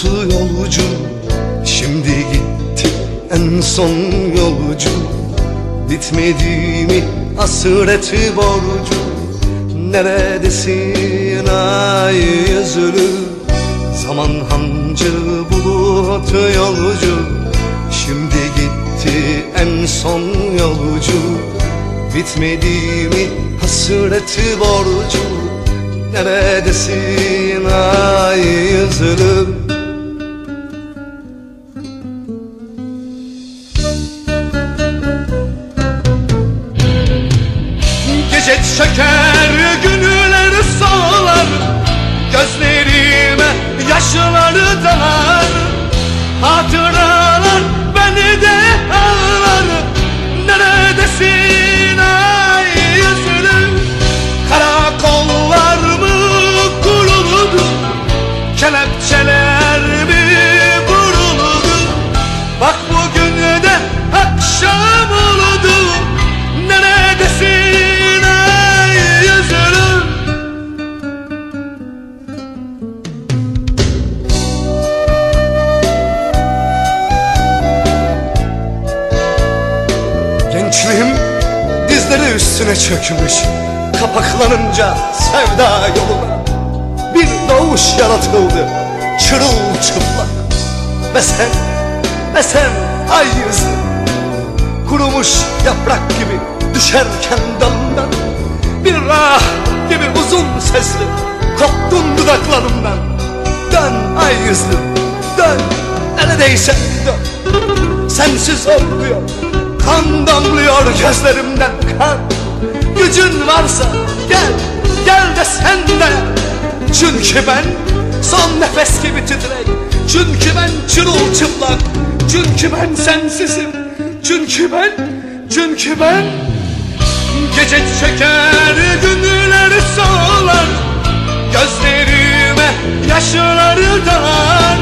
yolcu. Şimdi gitti en son yolcu. Bitmedi mi hasreti borcu. Neredesin ay yüzlü? Zaman hancı bulut yolcu. Şimdi gitti en son yolcu. Bitmedi mi hasreti borcu. Neredesin ay yüzlüm Gece çeker günler solar Gözlerime yaşları dalar. Hatıralar beni de ağlar. Neredesin üstüne çökmüş Kapaklanınca sevda yoluna Bir doğuş yaratıldı çırılçıplak. Ve sen, ve sen ay yüzlü Kurumuş yaprak gibi düşerken dalından Bir ah gibi uzun sesli koptun dudaklarımdan. Dön ay yüzlü dön neredeyse dön. Sensiz olmuyor Kan damlıyor gözlerimden kan Gücün varsa gel Gel de sen de. Çünkü ben son nefes gibi titrek Çünkü ben çırılçıplak Çünkü ben sensizim Çünkü ben Çünkü ben Gece çeker günleri solar Gözlerime yaşları dalar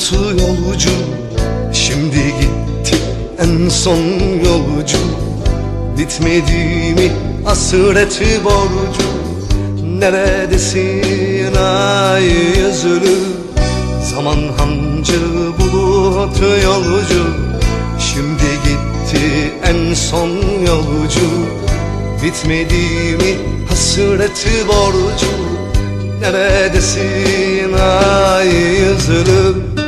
bulutu yolcu. Şimdi gitti en son yolcu. Bitmedi mi hasreti borcu. Neredesin ay yüzlü? Zaman hancı bulutu yolcu. Şimdi gitti en son yolcu. Bitmedi mi hasreti borcu. Neredesin ay yüzlüm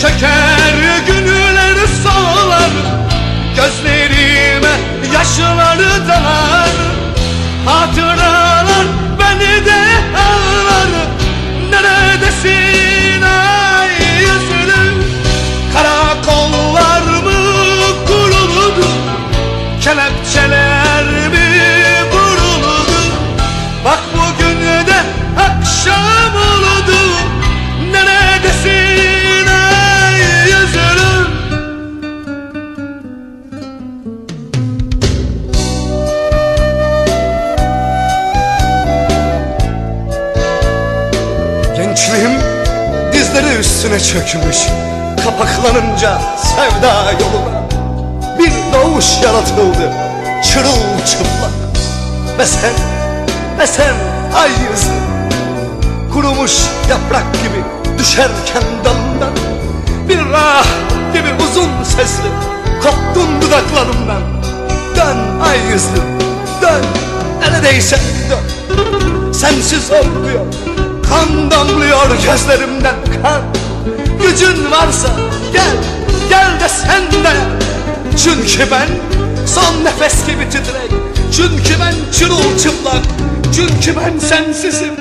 Çeker günler solar Gözlerime yaşları dalar. Hatıralar beni de ağlar Neredesin Gözleri üstüne çökmüş Kapaklanınca sevda yoluna Bir doğuş yaratıldı Çırılçıplak. Ve sen, ve sen ay yüzlü Kurumuş yaprak gibi düşerken dalından Bir rah gibi uzun sesli Koptun dudaklarımdan. Dön ay yüzlü Dön neredeyse dön. Sensiz olmuyor Kan damlıyor gözlerimden kan Gücün varsa gel Gel de sen de. Çünkü ben son nefes gibi titrek Çünkü ben çırılçıplak Çünkü ben sensizim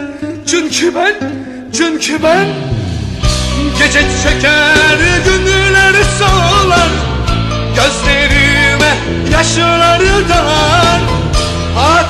Çünkü ben Çünkü ben Gece çeker günleri solar Gözlerime yaşları Hatıralar